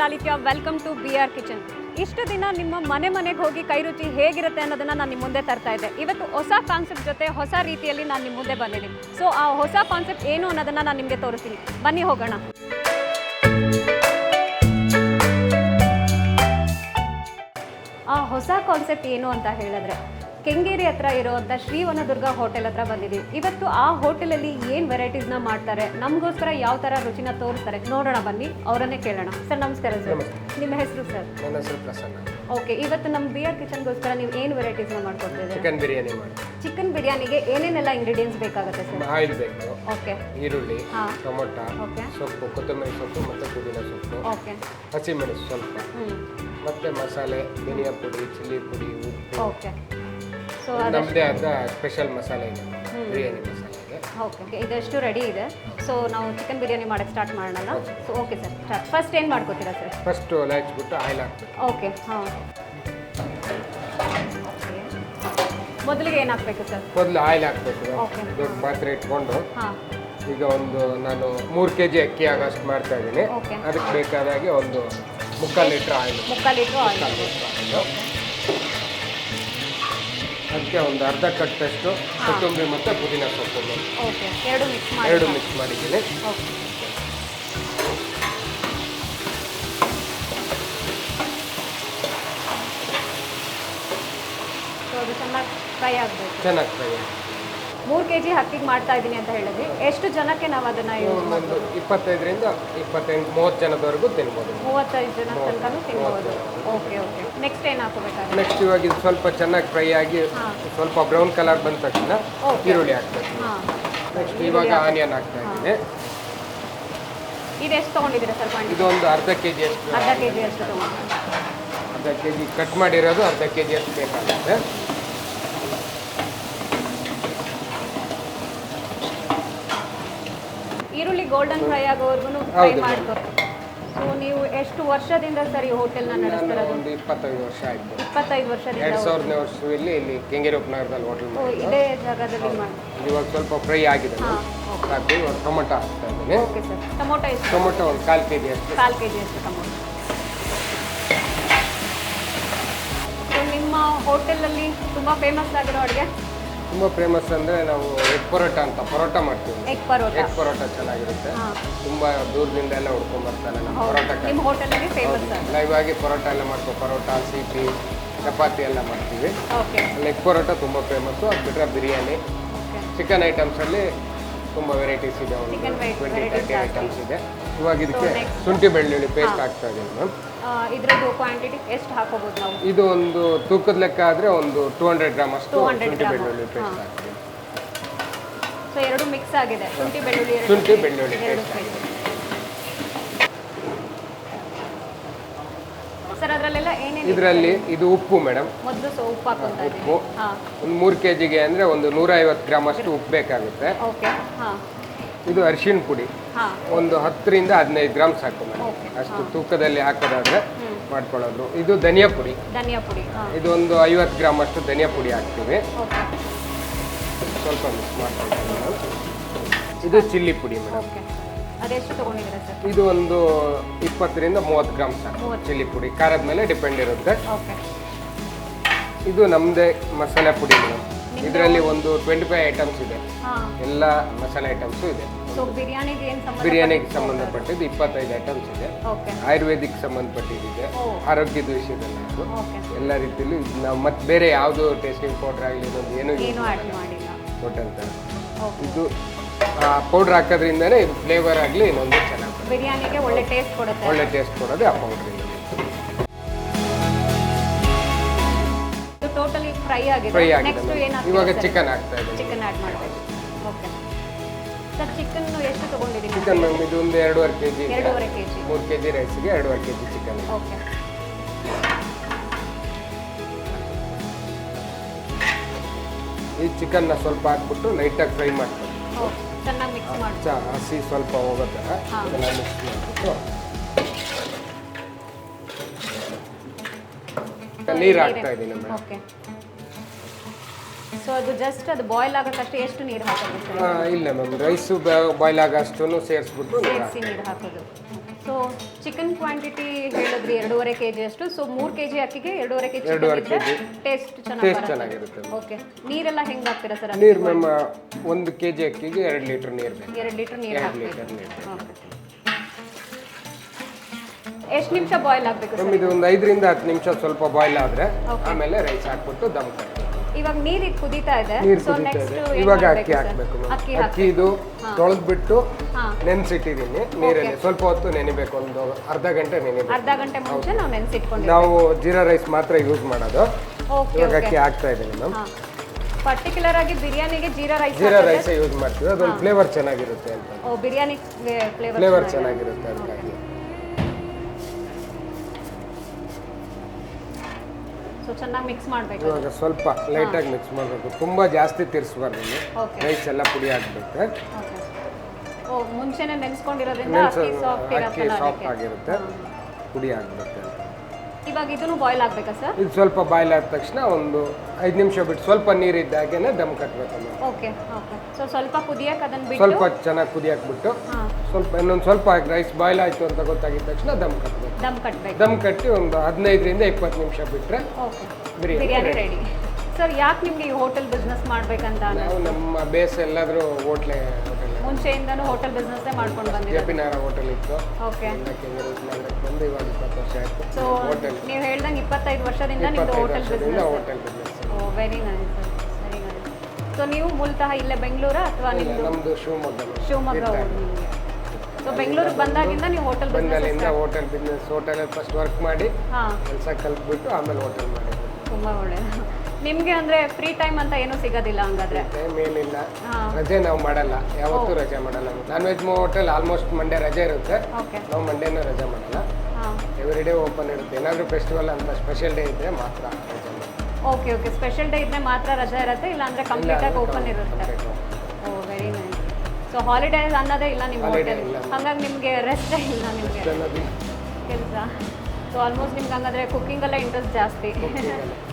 Lalitya welcome to B R kitchen ಇಷ್ಟು ದಿನ ನಿಮ್ಮ ಮನೆ ಮನೆಗೆ ಹೋಗಿ ಕೈ ರುಚಿ ಹೇಗಿರುತ್ತೆ ಅನ್ನೋದನ್ನ ನಾನು ನಿಮ್ಮ ಮುಂದೆ ತರ್ತಾ ಇದ್ದೆ. ಇವತ್ತು ಹೊಸ ಕಾನ್ಸೆಪ್ಟ್ ಜೊತೆ ಹೊಸ ರೀತಿಯಲ್ಲಿ ನಾನು ನಿಮ್ಮ ಮುಂದೆ ಬಂದಿದ್ದೀನಿ ಸೊ ಆ ಹೊಸ ಕಾನ್ಸೆಪ್ಟ್ ಏನು ಅನ್ನೋದನ್ನ ನಾನು ನಿಮಗೆ ತೋರಿಸ್ತೀನಿ. ಬನ್ನಿ ಹೋಗೋಣ. ಆ ಹೊಸ ಕಾನ್ಸೆಪ್ಟ್ ಏನು ಅಂತ ಹೇಳಿದ್ರೆ ಕೆಂಗೇರಿ ಹತ್ರ ಇರುವಂಥ ಶ್ರೀವನದುರ್ಗ ಹೋಟೆಲ್ ಹತ್ರ ಬಂದಿದ್ದೀವಿ. ಇವತ್ತು ಆ ಹೋಟೆಲಲ್ಲಿ ಏನು ವೆರೈಟೀಸ್ನ ಮಾಡ್ತಾರೆ? ನಮಗೋಸ್ಕರ ಯಾವ ಥರ ರುಚಿನ ತೋರಿಸ್ತಾರೆ? ನೋಡೋಣ ಬನ್ನಿ. ಅವರನ್ನೇ ಕೇಳೋಣ. ಸರ್ ನಮಸ್ಕಾರ ಸರ್. ನಿಮ್ಮ ಹೆಸರು ಸರ್? ನನ್ನ ಹೆಸರು ಪ್ರಸನ್ನ. ಓಕೆ ಇವತ್ತು ನಮ್ಮ ಬಿ ಆರ್ ಕಿಚನ್ಗೋಸ್ಕರ ನೀವು ಏನು ವೆರೈಟೀಸ್ನ ಮಾಡ್ಕೊಡ್ತೀವಿ ಚಿಕನ್ ಬಿರಿಯಾನಿ ಮಾಡಿ. ಚಿಕನ್ ಬಿರಿಯಾನಿಗೆ ಏನೇನೆಲ್ಲ ಇಂಗ್ರೀಡಿಯೆಂಟ್ಸ್ ಬೇಕಾಗುತ್ತೆ ಸರ್? ಆಯಿಲ್ ಬೇಕು. ಓಕೆ ಈರುಳ್ಳಿ ಹಾ. ಟೊಮೊಟ ಓಕೆ ಸೊಪ್ಪು ಕೊತ್ತಂಬರಿ ಸೊಪ್ಪು ಮತ್ತು ಪುದೀನ ಸೊಪ್ಪು. ಓಕೆ ಹಸಿಮೆಣಸು ಸ್ವಲ್ಪ. ಮತ್ತೆ ಮಸಾಲೆ ಧನಿಯಾ ಪುಡಿ ಚಿಲ್ಲಿ ಪುಡಿ ಉಪ್ಪು. ಓಕೆ ಸೊ ನಮ್ಮದೇ ಆದ ಸ್ಪೆಷಲ್ ಮಸಾಲೆ ಇದೆ ಬಿರಿಯಾನಿ ಮಸಾಲೆಗೆ. ಓಕೆ ಇದಷ್ಟು ರೆಡಿ ಇದೆ. ಸೊ ನಾವು ಚಿಕನ್ ಬಿರಿಯಾನಿ ಮಾಡೋಕ್ಕೆ ಸ್ಟಾರ್ಟ್ ಮಾಡೋಣ. So okay sir start first ಏನು ಮಾಡ್ಕೋತೀರಾ ಸರ್ ಫಸ್ಟ್ ಲಚ್ಬಿಟ್ಟು ಆಯಿಲ್ ಹಾಕ್ಬೇಕು. ಓಕೆ ಹಾಂ. ಮೊದಲಿಗೆ ಏನು ಹಾಕಬೇಕು ಸರ್ ಮೊದಲು ಆಯಿಲ್ ಹಾಕ್ಬೇಕು. ದೊಡ್ಡ ಪಾತ್ರೆ ಇಟ್ಕೊಂಡು. ಈಗ ಒಂದು ನಾನು ಮೂರು ಕೆ ಜಿ ಅಕ್ಕಿ ಆಗೋಷ್ಟು ಮಾಡ್ತಾ ಇದ್ದೀನಿ. ಅದಕ್ಕೆ ಬೇಕಾದಾಗೆ ಒಂದು ಮುಕ್ಕಾಲು ಲೀಟ್ರ್ ಆಯಿಲ್ ಮುಕ್ಕಾಲು ಲೀಟ್ರ್ ಆಯಿಲ್ ಮುಕ್ಕಾಲು ಲೀಟ್ರ್ ಆಯಿಲು ಅದಕ್ಕೆ ಒಂದು ಅರ್ಧ ಕಟ್ಟಷ್ಟು ಕೊತ್ತಂಬರಿ ಮತ್ತು ಪುದೀನ ಸೊಪ್ಪು. ಓಕೆ ಎರಡು ಮಿಕ್ಸ್ ಮಾಡಿ ಎರಡು ಮಿಕ್ಸ್ ಮಾಡಿದ್ದೀನಿ. ಓಕೆ. ಅದು ಚೆನ್ನಾಗಿ ಫ್ರೈ ಆಗಬೇಕು. ಚೆನ್ನಾಗಿ ಫ್ರೈ ಮೂರು ಕೆ ಜಿ ಹಕ್ಕಿಗೆ ಮಾಡ್ತಾ ಇದ್ದೀನಿ ಅಂತ ಹೇಳಿದ್ವಿ ಎಷ್ಟು ಜನಕ್ಕೆ ನಾವು ಅದನ್ನು ಯೂಸ್ ಒಂದು ಇಪ್ಪತ್ತೈದರಿಂದ ಇಪ್ಪತ್ತೆಂಟು ಮೂವತ್ತು ಜನದವರೆಗೂ ತಿನ್ಬೋದು. ಮೂವತ್ತೈದು ಜನ ತನಕನು ತಿನ್ಬೋದು. Okay okay. ನೆಕ್ಸ್ಟ್ ಏನು ಹಾಕೋಬೇಕಾದ್ರೆ ನೆಕ್ಸ್ಟ್ ಇವಾಗ ಇದು ಸ್ವಲ್ಪ ಚೆನ್ನಾಗಿ ಫ್ರೈ ಆಗಿ ಸ್ವಲ್ಪ ಬ್ರೌನ್ ಕಲರ್ ಬಂದ ತಕ್ಷಣ. ಈರುಳ್ಳಿ ಹಾಕ್ಬೇಕು. ನೆಕ್ಸ್ಟ್ ಇವಾಗ ಆನಿಯನ್ ಹಾಕ್ತಾ ಇದ್ದೀನಿ. ಇದು ಎಷ್ಟು ತೊಗೊಂಡಿದ್ದೀರಾ ಸರ್ ಕ್ವಾಂಟಿಟಿ ಇದು ಒಂದು ಅರ್ಧ ಕೆ ಜಿ ಅಷ್ಟು ಅರ್ಧ ಕೆ ಜಿ ಅಷ್ಟು ತೊಗೊಂಡು ಅರ್ಧ ಕೆ ಜಿ ಕಟ್ ಮಾಡಿರೋದು ಅರ್ಧ ಕೆ ಜಿ ಅಷ್ಟು ಬೇಕಾಗುತ್ತೆ. ಈರುಳ್ಳಿ ಗೋಲ್ಡನ್ ಫ್ರೈ ಆಗೋವರೆಗೂ ಫ್ರೈ ಹೌದು. ಮಾಡ್ತಾರೆ ಸೊ ನೀವು ಎಷ್ಟು ವರ್ಷದಿಂದ ಸರ್ ಈ ಹೋಟೆಲ್ನ ನಾನು ನಡೆಸ್ತಿರೋದು ಒಂದು ಇಪ್ಪತ್ತೈದು ವರ್ಷ ಆಯಿತು. ಇಪ್ಪತ್ತೈದು ವರ್ಷದಿಂದ ಎರಡು ಸಾವಿರನೇ ವರ್ಷದಲ್ಲಿ ಇಲ್ಲಿ ಕೆಂಗೇರಿ ಉಪನಗರದಲ್ಲಿ ಹೋಟೆಲ್ ಓ, ಇದೇ ಜಾಗದಲ್ಲಿ ಮಾಡಿ ಇವಾಗ ಸ್ವಲ್ಪ ಫ್ರೈ ಆಗಿದೆ. ಹಾಂ. ಸಾಕು ಇವಾಗ ಟೊಮೊಟೊ ಹಾಕ್ತಾ ಇದ್ದೀನಿ. ಓಕೆ ಸರ್ ಟೊಮೊಟೊ ಎಷ್ಟು? ಟೊಮೊಟೊ ಒಂದು ಕಾಲು ಕೆ ಜಿ ಅಷ್ಟು. ಕಾಲು ಕೆ ಜಿ ಅಷ್ಟು ಟೊಮೊಟೊ. ಸೊ ನಿಮ್ಮ ಹೋಟೆಲಲ್ಲಿ ತುಂಬ ಫೇಮಸ್ ಆಗಿರೋ ಅಡುಗೆ? ತುಂಬ ಫೇಮಸ್ ಅಂದರೆ ನಾವು ಎಗ್ ಪರೋಟ ಅಂತ ಪರೋಟ ಮಾಡ್ತೀವಿ. ಎಗ್ ಪರೋಟ. ಎಗ್ ಪರೋಟ ಚೆನ್ನಾಗಿರುತ್ತೆ. ತುಂಬಾ ದೂರದಿಂದ ಎಲ್ಲ ಹುಡ್ಕೊಂಡ್ ಬರ್ತಾರೆ ನಮ್ಮ ಪರೋಟ ಫೇಮಸ್ ಲೈವ್ ಆಗಿ ಪರೋಟ ಎಲ್ಲ ಮಾಡ್ತೀವಿ ಪರೋಟ ಸೀಟಿ ಚಪಾತಿ ಎಲ್ಲ ಮಾಡ್ತೀವಿ. ಅಲ್ಲಿ ಎಗ್ ಪರೋಟ ತುಂಬ ಫೇಮಸ್ಸು ಅದು ಬಿಟ್ಟರೆ ಬಿರಿಯಾನಿ. ಚಿಕನ್ ಐಟಮ್ಸಲ್ಲಿ ತುಂಬ ವೆರೈಟೀಸ್ ಇದೆ ಒಂದು Chicken ವೆ- ಟ್ವೆಂಟಿ varieties ತರ್ಟಿ ಜಾಸ್ತಿ. ಐಟಮ್ಸ್ ಇದೆ. ಇವಾಗ ಇದಕ್ಕೆ next? ಶುಂಠಿ ಬೆಳ್ಳುಳ್ಳಿ ಪೇಸ್ಟ್ ಹಾಕ್ತಾ ಇದ್ದೀನಿ ಮ್ಯಾಮ್ ಇದ್ರದ್ದು ಕ್ವಾಂಟಿಟಿ ಎಷ್ಟು ಹಾಕೋಬೋದು ನಾವು? ಇದು ಒಂದು ತೂಕದ ಲೆಕ್ಕ ಆದರೆ ಒಂದು ಟೂ ಹಂಡ್ರೆಡ್ ಗ್ರಾಮ್ ಅಷ್ಟು 200 ಶುಂಠಿ ಗ್ರಾಮ್. ಬೆಳ್ಳುಳ್ಳಿ ಪೇಸ್ಟ್ ಹಾಕ್ತೀನಿ. ಸೊ ಎರಡು ಮಿಕ್ಸ್ ಆಗಿದೆ. ಶುಂಠಿ ಬೆಳ್ಳುಳ್ಳಿ ಎರಡು ಶುಂಠಿ ಬೆಳ್ಳುಳ್ಳಿ ಎರಡು ಪೇಸ್ಟ್ ಸರ್ ಅದರಲ್ಲೆಲ್ಲ ಏನೇನು ಇದರಲ್ಲಿ ಇದು ಉಪ್ಪು ಮೇಡಮ್ ಮೊದಲು ಸೊ ಉಪ್ಪು ಹಾಕೊಂತ ಉಪ್ಪು. ಹಾಂ. ಒಂದು ಮೂರು ಕೆ ಜಿಗೆ ಅಂದರೆ ಒಂದು ನೂರ ಐವತ್ತು ಗ್ರಾಮ್ ಅಷ್ಟು ಉಪ್ಪು ಬೇಕಾಗುತ್ತೆ. ಓಕೆ. ಹಾಂ. ಇದು ಅರಿಶಿಣ ಪುಡಿ. ಹಾಂ. ಒಂದು ಹತ್ತರಿಂದ ಹದಿನೈದು ಗ್ರಾಮ್ ಸಾಕು ಮೇಡಮ್ ಅಷ್ಟು ತೂಕದಲ್ಲಿ ಹಾಕೋದಾದ್ರೆ ಮಾಡ್ಕೊಳ್ಳೋದು. ಇದು ಧನಿಯಾ ಪುಡಿ. ಧನಿಯಾ ಪುಡಿ. ಹಾಂ. ಇದು ಒಂದು ಐವತ್ತು ಗ್ರಾಮ್ ಅಷ್ಟು ಧನಿಯಾ ಪುಡಿ ಹಾಕ್ತೀವಿ. ಓಕೆ. ಸ್ವಲ್ಪ ಮಿಕ್ಸ್ ಮಾಡ್ಕೊಳ್ತೀವಿ ಮೇಡಮ್ ಇದು ಚಿಲ್ಲಿ ಪುಡಿ ಮೇಡಮ್ ಓಕೆ. ಅದೆಷ್ಟು ತೊಗೊಂಡಿದ್ದೀರಾ ಸರ್? ಇದು ಒಂದು ಇಪ್ಪತ್ತರಿಂದ ಮೂವತ್ತು ಗ್ರಾಮ್ ಮೂವತ್ತು. ಚಿಲ್ಲಿ ಪುಡಿ. ಖಾರದ ಮೇಲೆ ಡಿಪೆಂಡ್ ಇರುತ್ತೆ. ಓಕೆ. ಇದು ನಮ್ಮದೇ ಮಸಾಲೆ ಪುಡಿ ಮೇಡಮ್. ಇದರಲ್ಲಿ ಒಂದು ಟ್ವೆಂಟಿ ಫೈವ್ ಐಟಮ್ಸ್ ಇದೆ. ಹಾಂ. ಎಲ್ಲ ಮಸಾಲೆ ಐಟಮ್ಸು ಇದೆ. ಸೊ ಬಿರಿಯಾನಿಗೆ ಏನು ಸಂಬಂಧ ಬಿರಿಯಾನಿಗೆ ಸಂಬಂಧಪಟ್ಟಿದ್ದು ಇಪ್ಪತ್ತೈದು ಐಟಮ್ಸ್ ಇದೆ. ಓಕೆ. ಆಯುರ್ವೇದಿಕ್ ಸಂಬಂಧಪಟ್ಟಿದ್ದಿದೆ ಓ. ಆರೋಗ್ಯದ ವಿಷಯದಲ್ಲಿ ಇದು ಓಕೆ. ಎಲ್ಲ ರೀತಿಯಲ್ಲಿ ಇದು ನಾವು ಮತ್ತೆ ಬೇರೆ ಯಾವುದು ಟೇಸ್ಟಿಂಗ್ ಪೌಡರ್ ಆಗಲಿ ಏನು ಏನೂ ಏನೂ ಆ್ಯಡ್ ಮಾಡಿಲ್ಲ. Total okay. ಇದು ಪೌಡ್ರ್ ಹಾಕೋದ್ರಿಂದನೇ ಇದು ಫ್ಲೇವರ್ ಆಗಲಿ ಇನ್ನೊಂದು ಚೆನ್ನಾಗಿ ಬಿರಿಯಾನಿಗೆ ಒಳ್ಳೆ ಟೇಸ್ಟ್ ಕೊಡುತ್ತೆ. ಒಳ್ಳೆ ಟೇಸ್ಟ್ ಕೊಡೋದೇ ಆ ಪೌಡ್ರಿಂದ ಇದು ಟೋಟಲಿ ಫ್ರೈ ಆಗಿದೆ. ಫ್ರೈ ಆಗಿದೆ ನೆಕ್ಸ್ಟ್ ಇವಾಗ ಚಿಕನ್ ಹಾಕ್ತಾ ಇದ್ದೀನಿ ಚಿಕನ್ ಆ್ಯಡ್ ಮಾಡಬೇಕು. ಓಕೆ ಸರ್ ಚಿಕನ್ ಎಷ್ಟು ತಗೊಂಡಿದ್ದೀನಿ ಚಿಕನ್ ಮ್ಯಾಮ್ ಇದು ಒಂದು ಎರಡೂವರೆ ಕೆ ಜಿ ಎರಡೂವರೆ ಕೆ ಜಿ ಮೂರು ಕೆ ಜಿ ರೈಸ್ಗೆ ಎರಡೂವರೆ ಕೆ ಜಿ ಚಿಕನ್ ಓಕೆ ಈ ಚಿಕನ್ನ ಸ್ವಲ್ಪ ಹಾಕ್ಬಿಟ್ಟು ಲೈಟಾಗಿ ಫ್ರೈ ಮಾಡ್ತೀನಿ ಓ ಚೆನ್ನಾಗಿ ಮಿಕ್ಸ್ ಮಾಡಿ ಚ ಹಸಿ ಸ್ವಲ್ಪ ಹೋಗುತ್ತೆ. ಹಾ. ಚೆನ್ನಾಗಿ ಮಿಕ್ಸ್ ಮಾಡಿಬಿಟ್ಟು. ನೀರು ಹಾಕ್ತಾ ಇದ್ದೀನಿ ಮೇಡಮ್. ಓಕೆ. ಸೊ ಅದು ಜಸ್ಟ್ ಅದು ಬಾಯ್ಲ್ ಆಗೋಕ್ಕಷ್ಟೇ ಎಷ್ಟು ನೀರು ಹಾಕೋದು? ಸರ್ ಇಲ್ಲ ಮ್ಯಾಮ್ ರೈಸು ಬಾಯ್ಲ್ ಆಗೋಷ್ಟು ಸೇರಿಸ್ಬಿಟ್ಟು ನೀರು ಸೇರಿಸಿ ನೀರು ಹಾಕೋದು. ಸೊ ಚಿಕನ್ ಕ್ವಾಂಟಿಟಿ ಹೇಳಿದ್ರಿ ಎರಡೂವರೆ ಕೆ ಜಿ ಅಷ್ಟು. ಸೊ ಮೂರು ಕೆ ಜಿ ಅಕ್ಕಿಗೆ ಎರಡೂವರೆ ಕೆ ಜಿ ಎರಡೂವರೆ. ಟೇಸ್ಟ್ ಟೇಸ್ಟ್ ಚೆನ್ನಾಗಿ ಚೆನ್ನಾಗಿರುತ್ತೆ. ಓಕೆ ನೀರೆಲ್ಲ ಹೆಂಗೆ ಹಾಕ್ತೀರಾ ಸರ್ ನೀರು ನಮ್ಮ ಒಂದು ಕೆ ಜಿ ಅಕ್ಕಿಗೆ ಎರಡು ಲೀಟ್ರ್ ನೀರು ಬೇಕು. ಎರಡು ಲೀಟರ್ ನೀರು ಎರಡು ಲೀಟರ್ ನೀರು ಎಷ್ಟು ನಿಮಿಷ ಬಾಯ್ಲ್ ಆಗಬೇಕು ಸರ್ ಇದು ಒಂದು ಐದರಿಂದ ಹತ್ತು ನಿಮಿಷ ಸ್ವಲ್ಪ ಬಾಯ್ಲ್ ಆದರೆ ಆಮೇಲೆ ರೈಸ್ ಹಾಕ್ಬಿಟ್ಟು ದಮ್ ಕಟ್ಬೇಕು. ಇವಾಗ ನೀರು ಇದು ಕುದೀತಾ ಇದೆ. ನೀರು ಸೊ ಕುದೀತಾ ನೆಕ್ಸ್ಟ್ ಇದೆ. ಇವಾಗ ಅಕ್ಕಿ ಹಾಕಬೇಕು ಅಕ್ಕಿ ಅಕ್ಕಿ ಇದು ತೊಳೆದ್ಬಿಟ್ಟು ಹಾ. ನೆನೆಸಿಟ್ಟಿದ್ದೀನಿ ನೀರಲ್ಲಿ. ಸ್ವಲ್ಪ ಹೊತ್ತು ನೆನಿಬೇಕು ಒಂದು ಅರ್ಧ ಗಂಟೆ ನೆನಿಬೇಕು. ಅರ್ಧ ಗಂಟೆ ಮುಂಚೆ ನಾವು ನೆನೆಸಿಟ್ಕೊಂಡಿದ್ದೀವಿ ನಾವು ಜೀರಾ ರೈಸ್ ಮಾತ್ರ ಯೂಸ್ ಮಾಡೋದು. ಓಕೆ ಇವಾಗ ಅಕ್ಕಿ ಹಾಕ್ತಾ ಇದ್ದೀನಿ ಮ್ಯಾಮ್ ಪರ್ಟಿಕ್ಯುಲರ್ ಆಗಿ ಬಿರಿಯಾನಿಗೆ jeera rice jeera rice use ಮಾಡ್ತೀವಿ. ಅದೊಂದು ಫ್ಲೇವರ್ ಚೆನ್ನಾಗಿರುತ್ತೆ ಅಂತ. ಓ ಬಿರಿಯಾನಿ ಫ್ಲೇವರ್ ಫ್ಲೇವರ್ ಚೆನ್ನಾಗಿರುತ್ತೆ ಅದಕ್ಕಾಗಿ ಸೊ ಚೆನ್ನಾಗಿ ಮಿಕ್ಸ್ ಮಾಡಬೇಕು ಇವಾಗ ಸ್ವಲ್ಪ ಲೈಟಾಗಿ ಮಿಕ್ಸ್ ಮಾಡಬೇಕು. ತುಂಬ ಜಾಸ್ತಿ ತಿರ್ಸ್ಬಾರ್ದು ಓಕೆ ರೈಸ್ ಎಲ್ಲ ಪುಡಿ ಹಾಕ್ಬೇಕು ಓ ಮುಂಚೆನೇ ನೆನೆಸ್ಕೊಂಡಿರೋದ್ರಿಂದ ಅಕ್ಕಿ ಸಾಫ್ಟ್ ಇರತ್ತಲ್ಲ ಸಾಫ್ಟ್ ಅದಕ್ಕೆ. ಆಗಿರುತ್ತೆ. ಪುಡಿ ಹಾಕ್ಬೇಕು ಇವಾಗ ಇದನ್ನು ಬಾಯ್ಲ್ ಆಗಬೇಕಾ ಸರ್ ಇದು ಸ್ವಲ್ಪ ಬಾಯ್ಲ್ ಆದ ತಕ್ಷಣ ಒಂದು ಐದು ನಿಮಿಷ ಬಿಟ್ಟು ಸ್ವಲ್ಪ ನೀರಿದ್ದಾಗೇನೆ ದಮ್ ಕಟ್ಟಬೇಕು ಓಕೆ ಓಕೆ ಸೊ ಸ್ವಲ್ಪ ಕುದಿಯಕ್ಕೆ ಅದನ್ನು ಬಿಟ್ಟು ಸ್ವಲ್ಪ ಚೆನ್ನಾಗಿ ಕುದಿಯಕ ಬಿಟ್ಟು ಹಾಂ. ಸ್ವಲ್ಪ ಇನ್ನೊಂದು ಸ್ವಲ್ಪ ರೈಸ್ ಬಾಯ್ಲ್ ಆಯಿತು ಅಂತ ಗೊತ್ತಾಗಿದ ತಕ್ಷಣ ದಮ್ ಕಟ್ಟಬೇಕು ದಮ್ ಕಟ್ಟಬೇಕು ದಮ್ ಕಟ್ಟಿ ಒಂದು ಹದಿನೈದರಿಂದ ಇಪ್ಪತ್ತು ನಿಮಿಷ ಬಿಟ್ಟರೆ ಓಕೆ ಬಿರಿಯಾನಿ ರೆಡಿ ಸರ್ ಯಾಕೆ ನಿಮಗೆ ಈ ಹೋಟೆಲ್ ಬಿಸ್ನೆಸ್ ಮಾಡಬೇಕಂತ ನಾವು ನಮ್ಮ ಬೇಸ್ ಎಲ್ಲಾದರೂ ಹೋಟೆಲ್ ಮುಂಚೆಯಿಂದನೂ ಹೋಟೆಲ್ ಬಿಸ್ನೆಸ್ಸೇ ಮಾಡ್ಕೊಂಡು ಬಂದಿರೋದು. ಜಪಿನಾರ ಹೋಟೆಲ್ ಇತ್ತು. ಓಕೆ ಬಂದು ಇವಾಗ ಇಪ್ಪತ್ತು ವರ್ಷ ಆಯಿತು. ಸೊ ಹೋಟೆಲ್ ನೀವು ಹೇಳ್ದಂಗೆ ಇಪ್ಪತ್ತೈದು ವರ್ಷದಿಂದ ನಿಮ್ಮದು hotel business hotel business oh very nice very nice so ನೀವು ಮೂಲತಃ ಇಲ್ಲೇ ಬೆಂಗಳೂರಾ ಅಥವಾ ನಿಮ್ಮದು ನಮ್ಮದು ಶಿವಮೊಗ್ಗ ಶಿವಮೊಗ್ಗ ಸೊ ಬೆಂಗಳೂರಿಗೆ ಬಂದಾಗಿಂದ ನೀವು ಹೋಟೆಲ್ ಬಂದಲ್ಲಿಂದ ಹೋಟೆಲ್ ಬಿಸ್ನೆಸ್ ಹೋಟೆಲಲ್ಲಿ ಫಸ್ಟ್ ವರ್ಕ್ ಮಾಡಿ ಹಾಂ. ಕೆಲಸ ಕಲ್ತ್ಬಿಟ್ಟು ಆಮೇಲೆ ಹೋಟೆಲ್ ಮಾಡಿ ತುಂಬ ಒಳ್ಳೆಯದು ನಿಮಗೆ ಅಂದ್ರೆ ಫ್ರೀ ಟೈಮ್ ಅಂತ ಏನು ಸಿಗೋದಿಲ್ಲ ಹಂಗಾದ್ರೆ? ಟೈಮ್ ಏನಿಲ್ಲ. ರಜೆ ನಾವು ಮಾಡಲ್ಲ. ಯಾವತ್ತೂ ರಜೆ ಮಾಡಲ್ಲ non veg hotel almost Monday ರಜೆ ಇರುತ್ತೆ. ಓಕೆ. ನಾವು ಮಂಡೇನೂ ರಜೆ ಮಾಡಲ್ಲ. ಎವ್ರಿ ಡೇ ಓಪನ್ ಇರುತ್ತೆ. ಏನಾದರೂ ಫೆಸ್ಟಿವಲ್ ಅಂತ ಸ್ಪೆಷಲ್ ಡೇ ಇದ್ದರೆ ಮಾತ್ರ ರಜೆ ಓಕೆ ಓಕೆ. ಸ್ಪೆಷಲ್ ಡೇ ಇದ್ರೆ ಮಾತ್ರ ರಜೆ ಇರುತ್ತೆ ಇಲ್ಲ ಅಂದರೆ ಕಂಪ್ಲೀಟಾಗಿ ಓಪನ್ ಇರುತ್ತೆ. Oh very nice so holidays ಅನ್ನೋದೇ ಇಲ್ಲ ನಿಮ್ಮ ಹೋಟೆಲ್. ಹಾಗಾಗಿ ನಿಮಗೆ ರೆಸ್ಟೇ ಇಲ್ಲ ನಿಮಗೆ? ಕೆಲಸ? ಸೊ ಆಲ್ಮೋಸ್ಟ್ ನಿಮ್ಗೆ ಹಂಗಾದ್ರೆ ಕುಕ್ಕಿಂಗೆಲ್ಲ ಇಂಟ್ರೆಸ್ಟ್ ಜಾಸ್ತಿ.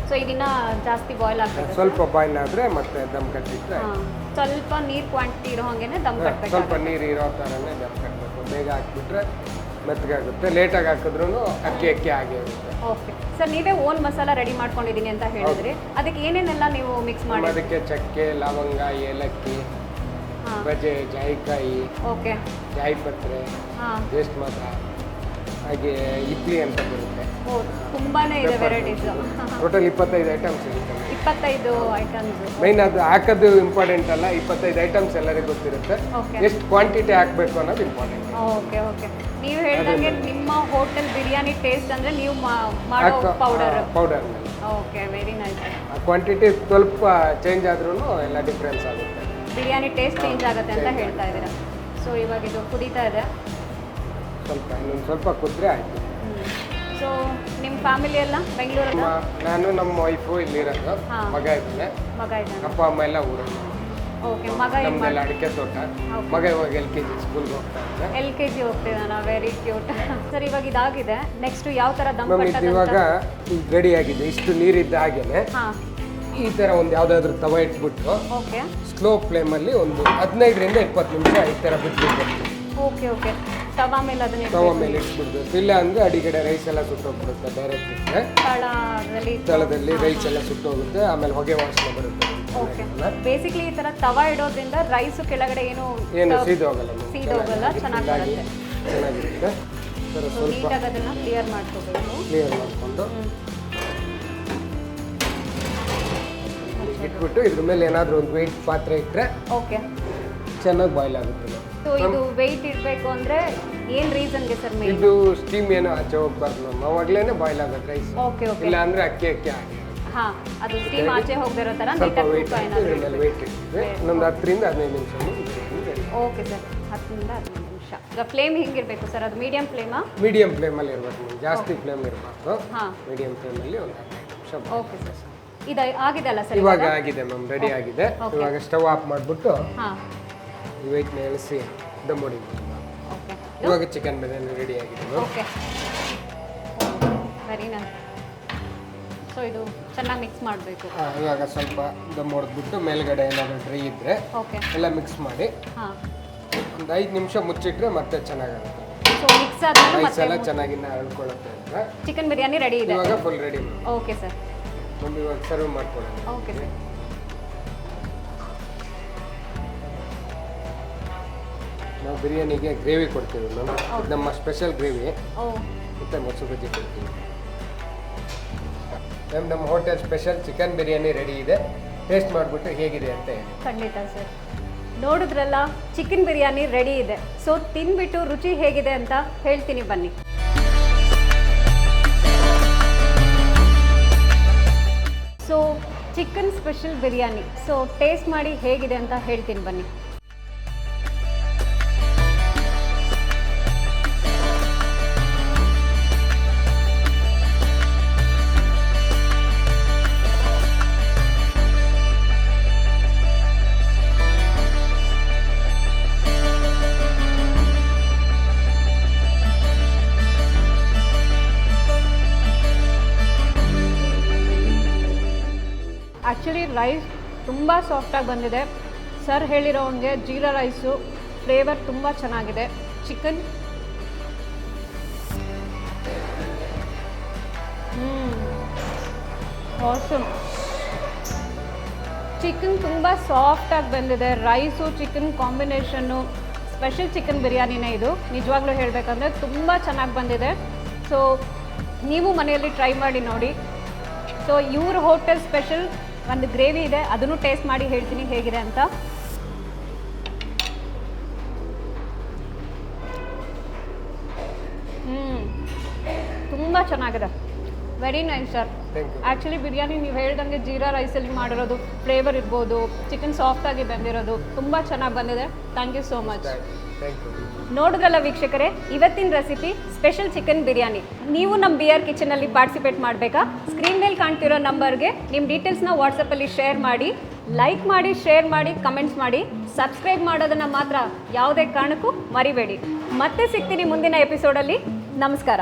ಸೊ ಇದನ್ನ ಜಾಸ್ತಿ ಬಾಯ್ಲ್ ಆಗ್ತದೆ ಸ್ವಲ್ಪ ಬಾಯ್ಲ್ ಆದರೆ ಮತ್ತೆ ದಮ್ ಕಟ್ಟಿದ್ರೆ ಹಾಂ. ಸ್ವಲ್ಪ ನೀರು ಕ್ವಾಂಟಿಟಿ ಇರೋ ಹಾಗೇನೆ ದಮ್ ಕಟ್ಟಬೇಕು ಸ್ವಲ್ಪ ನೀರು ಇರೋ ಥರನೇ ದಮ್ ಕಟ್ಟಬೇಕು ಬೇಗ ಹಾಕಿಬಿಟ್ರೆ ಮೆತ್ತಗಾಗುತ್ತೆ ಲೇಟಾಗಿ ಹಾಕಿದ್ರೂ ಅಕ್ಕಿ ಅಕ್ಕಿ ಆಗಿರುತ್ತೆ ಓಕೆ ಸರ್ ನೀವೇ ಓನ್ ಮಸಾಲ ರೆಡಿ ಮಾಡ್ಕೊಂಡಿದ್ದೀನಿ ಅಂತ ಹೇಳಿದ್ರಿ. ಅದಕ್ಕೆ ಏನೇನೆಲ್ಲ ನೀವು ಮಿಕ್ಸ್ ಮಾಡಿ ಅದಕ್ಕೆ ಚಕ್ಕೆ ಲವಂಗ ಏಲಕ್ಕಿ ಬಜೆ ಜಾಯಿಕಾಯಿ ಓಕೆ ಜಾಯಿಪತ್ರೆ ಹಾಂ. ಜೇಸ್ಟ್ ಮಾತ್ರ. ಹಾಗೆ ಇಡ್ಲಿ ಅಂತ ಬರುತ್ತೆ. ತುಂಬಾನೇ ಇದೆ ವೆರೈಟೀಸ್ ಟೋಟಲ್ ಇಪ್ಪತ್ತೈದು ಐಟಮ್ಸ್ ಇರುತ್ತೆ. ಇಪ್ಪತ್ತೈದು ಐಟಮ್ಸ್ ಮೈನ್ ಅದು ಹಾಕೋದು ಇಂಪಾರ್ಟೆಂಟ್ ಅಲ್ಲ ಇಪ್ಪತ್ತೈದು ಐಟಮ್ಸ್ ಎಲ್ಲರಿಗೂ ಗೊತ್ತಿರುತ್ತೆ. ಎಷ್ಟು ಕ್ವಾಂಟಿಟಿ ಹಾಕಬೇಕು ಅನ್ನೋದು ಇಂಪಾರ್ಟೆಂಟ್ ಓಕೆ ಓಕೆ ನೀವು ಹೇಳಿದಂಗೆ ನಿಮ್ಮ ಹೋಟೆಲ್ ಬಿರಿಯಾನಿ ಟೇಸ್ಟ್ ಅಂದ್ರೆ ನೀವು ಮಾಡೋ powder powder okay very nice quantity ಸ್ವಲ್ಪ ಚೇಂಜ್ ಆದ್ರೂ ಎಲ್ಲ ಡಿಫ್ರೆನ್ಸ್ ಆಗುತ್ತೆ. ಬಿರಿಯಾನಿ ಟೇಸ್ಟ್ ಚೇಂಜ್ ಆಗುತ್ತೆ ಅಂತ ಹೇಳ್ತಾ ಇದ್ದೀರಾ. ಸೊ ಇವಾಗ ಇದು ಕುಡಿತಾ ಇದೆ. ಸ್ವಲ್ಪ ಇನ್ನೊಂದು ಸ್ವಲ್ಪ ಕುದ್ರೆ ಆಯಿತು. ಸೊ ನಿಮ್ಮ ಫ್ಯಾಮಿಲಿ ಎಲ್ಲ ಬೆಂಗಳೂರಲ್ಲ? ನಾನು ನಮ್ಮ ವೈಫು ಇಲ್ಲಿರೋದು. ಹಾ. ಮಗ ಇದ್ದಾನೆ. ಮಗ ಇದ್ದಾನೆ. ಅಪ್ಪ ಅಮ್ಮ ಎಲ್ಲ ಊರಲ್ಲಿ. ಓಕೆ ಮಗ ಎಲ್ಲ ನಮ್ದೆಲ್ಲ ಅಡಿಕೆ ತೋಟ. ಮಗ ಇವಾಗ ಎಲ್ ಕೆ ಜಿ ಸ್ಕೂಲ್ಗೆ ಹೋಗ್ತಾ ಇದ್ದೆ ಎಲ್ ಕೆ ಜಿ ಹೋಗ್ತಿದ್ದಾನ? ವೆರಿ ಕ್ಯೂಟ್ ಸರ್ ಇವಾಗ ಇದಾಗಿದೆ. ನೆಕ್ಸ್ಟ್ ಯಾವ ಥರ ದಮ್ ಮ್ಯಾಮ್ ಇದು ಇವಾಗ ರೆಡಿ ಆಗಿದೆ. ಇಷ್ಟು ನೀರಿದ್ದ ಹಾಗೇನೆ. ಹಾಂ. ಈ ಥರ ಒಂದು ಯಾವುದಾದ್ರೂ ತವ ಇಟ್ಬಿಟ್ಟು ಓಕೆ ಸ್ಲೋ ಫ್ಲೇಮಲ್ಲಿ ಒಂದು ಹದಿನೈದರಿಂದ ಇಪ್ಪತ್ತು ನಿಮಿಷ ಈ ಥರ ಬಿಟ್ಟು ಓಕೆ ಓಕೆ ತವಾ ಮೇಲೆ ಅದನ್ನ ತವ ಮೇಲೆ ಇಟ್ಬಿಡ್ಬೇಕು. ಇಲ್ಲ ಅಂದ್ರೆ ಅಡಿಗಡೆ ರೈಸ್ ಎಲ್ಲ ಸುಟ್ಟೋಗ್ಬಿಡುತ್ತೆ ಡೈರೆಕ್ಟ್ ಇಟ್ಟರೆ ತಳದಲ್ಲಿ ತಳದಲ್ಲಿ ರೈಸ್ ಎಲ್ಲ ಸುಟ್ಟೋಗುತ್ತೆ ಆಮೇಲೆ ಹೊಗೆ ವಾಸನೆ ಬರುತ್ತೆ ಓಕೆ ಬೇಸಿಕ್ಲಿ ಈ ತರ ತವ ಇಡೋದ್ರಿಂದ ರೈಸ್ ಕೆಳಗಡೆ ಏನು ಏನು ಸೀದೋಗಲ್ಲ. ಸೀದೋಗಲ್ಲ ಚೆನ್ನಾಗಿ ಬರುತ್ತೆ. ಚೆನ್ನಾಗಿರುತ್ತೆ. ನೀಟಾಗಿ ಅದನ್ನ ಕ್ಲಿಯರ್ ಮಾಡ್ಕೋಬೇಕು. ಕ್ಲಿಯರ್ ಮಾಡಿಕೊಂಡು. ಇಟ್ಬಿಟ್ಟು ಇದ್ರ ಮೇಲೆ ಏನಾದರೂ ಒಂದು ವೆಯ್ಟ್ ಪಾತ್ರೆ ಇಟ್ಟರೆ ಓಕೆ ಚೆನ್ನಾಗಿ ಬಾಯ್ಲ್ ಆಗುತ್ತೆ. ಸೊ ಇದು ವೆಯ್ಟ್ ಇಡಬೇಕು ಅಂದ್ರೆ ಏನ್ ರೀಸನ್ಗೆ ಸರ್ ಮೇನ್ ಇದು ಸ್ಟೀಮ್ ಏನೋ ಆಚೆ ಹೋಗ್ಬಾರ್ದು ಅವಾಗಲೇ ಬಾಯ್ಲ್ ಆಗುತ್ತೆ ರೈಸ್ ಓಕೆ ಓಕೆ ಇಲ್ಲ ಅಂದರೆ ಅಕ್ಕಿ ಅಕ್ಕಿ ಆಗಿ ಹಾ ಅದು ಸ್ಟೀಮ್ ಆಚೆ ಹೋಗದಿರೋ ತರ ಸ್ವಲ್ಪ ವೆಯ್ಟ್ ತೂಕ ಇದ್ರ ಏನಾದ್ರು ಮೇಲೆ ವೆಯ್ಟ್ ಇರ್ತದೆ ಇನ್ನೊಂದು ಹತ್ತರಿಂದ ಹದಿನೈದು ನಿಮಿಷ ಓಕೆ ಸರ್ ಹತ್ತರಿಂದ ಹದಿನೈದು ನಿಮಿಷ. ಈಗ ಫ್ಲೇಮ್ ಹೆಂಗಿರ್ಬೇಕು ಸರ್ ಅದು ಮೀಡಿಯಂ ಫ್ಲೇಮಾ ಮೀಡಿಯಂ ಫ್ಲೇಮಲ್ಲಿ ಇರಬೇಕು ಮ್ಯಾಮ್ ಜಾಸ್ತಿ ಫ್ಲೇಮ್ ಇರಬಾರ್ದು. ಹಾ. ಮೀಡಿಯಂ ಫ್ಲೇಮಲ್ಲಿ ಒಂದು ಹದಿನೈದು ನಿಮಿಷ ಓಕೆ ಸರ್ ಇದು ಆಗಿದೆ ಅಲ್ಲ ಸರ್ ಇವಾಗ? ಆಗಿದೆ ಮ್ಯಾಮ್ ರೆಡಿ ಆಗಿದೆ. ಇವಾಗ ಸ್ಟವ್ ಆಫ್ ಮಾಡಿಬಿಟ್ಟು ಹಾ. ಈ ಇಳಿಸಿ ದಮ್ ಹೊಡಿಬೋದು ಇವಾಗ ಚಿಕನ್ ಬಿರಿಯಾನಿ ರೆಡಿ ಆಗಿದೆ ಓಕೆ. ಸರಿನಾ ಸೊ ಇದು ಚೆನ್ನಾಗಿ ಮಿಕ್ಸ್ ಮಾಡಬೇಕು. ಇವಾಗ ಸ್ವಲ್ಪ ದಮ್ ಹೊಡೆದ್ಬಿಟ್ಟು ಮೇಲ್ಗಡೆ ಏನಾದರೂ ಡ್ರೈ ಇದ್ದರೆ ಓಕೆ. ಎಲ್ಲ ಮಿಕ್ಸ್ ಮಾಡಿ ಹಾಂ. ಒಂದು ಐದು ನಿಮಿಷ ಮುಚ್ಚಿಟ್ರೆ ಮತ್ತೆ ಚೆನ್ನಾಗಾಗುತ್ತೆ. ಸೊ ಮಿಕ್ಸ್ ರೈಸ್ ಆದ್ಮೇಲೆ ಮತ್ತೆ ಚೆನ್ನಾಗಿ ಹಳ್ಕೊಳ್ಳುತ್ತೆ ಅಂತ. ಚಿಕನ್ ಬಿರಿಯಾನಿ ರೆಡಿ ಇದೆ. ಇವಾಗ ಫುಲ್ ರೆಡಿ ಓಕೆ ಸರ್. ಒಂದು ಇವಾಗ ಸರ್ವ್ ಮಾಡ್ಕೊಳ್ಳೋಣ. Okay sir. ನಾವು ಬಿರಿಯಾನಿಗೆ ಗ್ರೇವಿ ಕೊಡ್ತೀವಿ ಮ್ಯಾಮ್. ಇದು ನಮ್ಮ ಸ್ಪೆಷಲ್ ಗ್ರೇವಿ. ಓ. ಮತ್ತು ಮೊಸರು ಬಜ್ಜಿ ಕೊಡ್ತೀವಿ. ಮ್ಯಾಮ್ ನಮ್ಮ hotel special chicken biryani ready ಇದೆ. ಟೇಸ್ಟ್ ಮಾಡಿಬಿಟ್ಟು ಹೇಗಿದೆ ಅಂತ ಹೇಳಿ. ಖಂಡಿತ ಸರ್. ನೋಡಿದ್ರಲ್ಲ ಚಿಕನ್ ಬಿರಿಯಾನಿ ರೆಡಿ ಇದೆ. ಸೊ ತಿನ್ಬಿಟ್ಟು ರುಚಿ ಹೇಗಿದೆ ಅಂತ ಹೇಳ್ತೀನಿ ಬನ್ನಿ. So chicken special biryani. So taste ಮಾಡಿ ಹೇಗಿದೆ ಅಂತ ಹೇಳ್ತೀನಿ ಬನ್ನಿ. ಆ್ಯಕ್ಚುಲಿ ರೈಸ್ ತುಂಬ ಸಾಫ್ಟಾಗಿ ಬಂದಿದೆ. ಸರ್ ಹೇಳಿರೋ ಹಂಗೆ ಜೀರಾ ರೈಸು ಫ್ಲೇವರ್ ತುಂಬ ಚೆನ್ನಾಗಿದೆ. ಚಿಕನ್ ಆಸಮ್ ಚಿಕನ್ ತುಂಬ ಸಾಫ್ಟಾಗಿ ಬಂದಿದೆ. Rice chicken combination special chicken ಬಿರಿಯಾನಿನೇ ಇದು. ನಿಜವಾಗ್ಲೂ ಹೇಳಬೇಕಂದ್ರೆ ತುಂಬ ಚೆನ್ನಾಗಿ ಬಂದಿದೆ. ಸೊ ನೀವು ಮನೆಯಲ್ಲಿ ಟ್ರೈ ಮಾಡಿ ನೋಡಿ. ಸೊ ಇವ್ರ ಹೋಟೆಲ್ ಸ್ಪೆಷಲ್ ಒಂದು ಗ್ರೇವಿ ಇದೆ ಅದನ್ನು ಟೇಸ್ಟ್ ಮಾಡಿ ಹೇಳ್ತೀನಿ ಹೇಗಿದೆ ಅಂತ. ಹ್ಞೂ ತುಂಬ ಚೆನ್ನಾಗಿದೆ. Very nice sir actually biryani ನೀವು ಹೇಳ್ದಂಗೆ ಜೀರಾ ರೈಸಲ್ಲಿ ಮಾಡಿರೋದು ಫ್ಲೇವರ್ ಇರ್ಬೋದು ಚಿಕನ್ ಸಾಫ್ಟಾಗಿ ಬಂದಿರೋದು ತುಂಬ ಚೆನ್ನಾಗಿ ಬಂದಿದೆ. ಥ್ಯಾಂಕ್ ಯು ಸೋ ಮಚ್ ನೋಡಿದ್ರಲ್ಲ ವೀಕ್ಷಕರೇ, ಇವತ್ತಿನ ರೆಸಿಪಿ ಸ್ಪೆಷಲ್ ಚಿಕನ್ ಬಿರಿಯಾನಿ. ನೀವು ನಮ್ಮ ಬಿ ಆರ್ ಕಿಚನಲ್ಲಿ ಪಾರ್ಟಿಸಿಪೇಟ್ ಮಾಡಬೇಕಾ? ಸ್ಕ್ರೀನ್ ಮೇಲೆ ಕಾಣ್ತಿರೋ ನಂಬರ್ಗೆ ನಿಮ್ಮ ಡೀಟೇಲ್ಸ್ನ ವಾಟ್ಸಪ್ಪಲ್ಲಿ ಶೇರ್ ಮಾಡಿ ಲೈಕ್ ಮಾಡಿ ಶೇರ್ ಮಾಡಿ ಕಮೆಂಟ್ಸ್ ಮಾಡಿ. ಸಬ್ಸ್ಕ್ರೈಬ್ ಮಾಡೋದನ್ನು ಮಾತ್ರ ಯಾವುದೇ ಕಾರಣಕ್ಕೂ ಮರಿಬೇಡಿ. ಮತ್ತೆ ಸಿಗ್ತೀನಿ ಮುಂದಿನ ಎಪಿಸೋಡಲ್ಲಿ ನಮಸ್ಕಾರ.